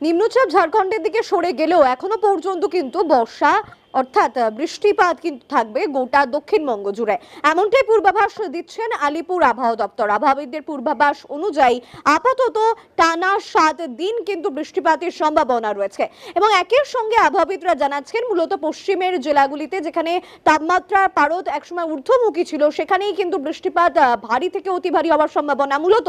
নিম্নচাপ ঝাড়খণ্ডের দিকে সরে গেলেও এখনও পর্যন্ত কিন্তু বর্ষা অর্থাৎ বৃষ্টিপাত কিন্তু থাকবে গোটা দক্ষিণবঙ্গ জুড়ে এমনটাই পূর্বাভাস দিচ্ছেন আলিপুর আবহাওয়া দপ্তর। আবহাওয়িকদের পূর্বাভাস অনুযায়ী আপাতত টানা সাত দিন কিন্তু বৃষ্টিপাতের সম্ভাবনা রয়েছে। এবং একের সঙ্গে আবহাওয়িদরা জানাচ্ছেন, মূলত পশ্চিমের জেলাগুলিতে যেখানে তাপমাত্রার পারদ একসময় ঊর্ধ্বমুখী ছিল, সেখানেই কিন্তু বৃষ্টিপাত ভারী থেকে অতি ভারী হওয়ার সম্ভাবনা। মূলত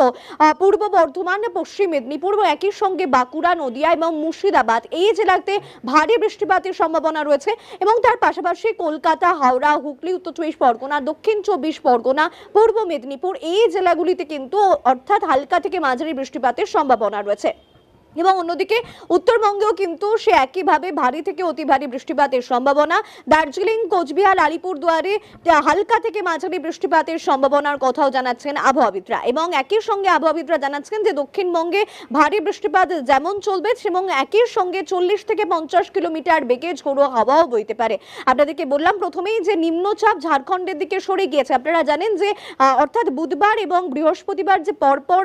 পূর্ব বর্ধমান, পশ্চিম মেদিনীপুর ও একই সঙ্গে বাঁকুড়া, নদিয়া এবং মুর্শিদাবাদ এই জেলাতে ভারী বৃষ্টিপাতের সম্ভাবনা রয়েছে। এবং তার পাশাপাশি কলকাতা, হাওড়া, হুগলি, উত্তর চব্বিশ পরগনা, দক্ষিণ চব্বিশ পরগনা, পূর্ব মেদিনীপুর এই জেলাগুলিতে কিন্তু অর্থাৎ হালকা থেকে মাঝারি বৃষ্টিপাতের সম্ভাবনা রয়েছে। এবং অন্যদিকে উত্তরবঙ্গেও কিন্তু সে একইভাবে ভারী থেকে অতি ভারী বৃষ্টিপাতের সম্ভাবনা। দার্জিলিং, কোচবিহার, আলিপুরদুয়ারে হালকা থেকে মাঝারি বৃষ্টিপাতের সম্ভাবনার কথাও জানাচ্ছেন আবহাওয়াবিদরা এবং একই সঙ্গে আবহাওয়াবিদরা জানাচ্ছেন যে দক্ষিণবঙ্গে ভারী বৃষ্টিপাত যেমন চলবে এবং একই সঙ্গে চল্লিশ থেকে পঞ্চাশ কিলোমিটার বেগে ঝোড়ো হাওয়াও বইতে পারে। আপনাদেরকে বললাম, প্রথমেই যে নিম্নচাপ ঝাড়খণ্ডের দিকে সরে গিয়েছে, আপনারা জানেন যে অর্থাৎ বুধবার এবং বৃহস্পতিবার যে পরপর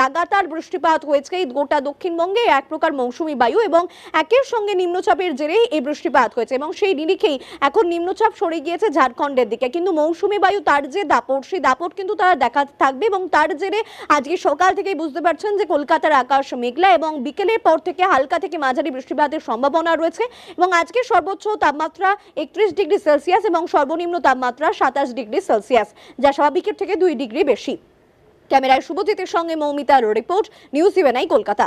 লাগাতার বৃষ্টিপাত হয়েছে গোটা দক্ষিণবঙ্গে এক প্রকার মৌসুমী বায়ু এবং একের সঙ্গে নিম্নচাপের জেরেই এই বৃষ্টিপাত হয়েছে এবং সেই নিরিখেই এখন নিম্নচাপ সরে গিয়েছে ঝাড়খণ্ডের দিকে। কিন্তু মৌসুমী বায়ু তার যে দাপট, সেই দাপট কিন্তু তারা দেখা থাকবে এবং তার জেরে আজকে সকাল থেকেই বুঝতে পারছেন যে কলকাতার আকাশ মেঘলা এবং বিকেলের পর থেকে হালকা থেকে মাঝারি বৃষ্টিপাতের সম্ভাবনা রয়েছে এবং আজকে সর্বোচ্চ তাপমাত্রা একত্রিশ ডিগ্রি সেলসিয়াস এবং সর্বনিম্ন তাপমাত্রা সাতাশ ডিগ্রি সেলসিয়াস, যা স্বাভাবিকের থেকে দুই ডিগ্রি বেশি। ক্যামেরায় শুভজিতের সঙ্গে মৌমিতার রিপোর্ট, নিউজ ইভেনাই কলকাতা।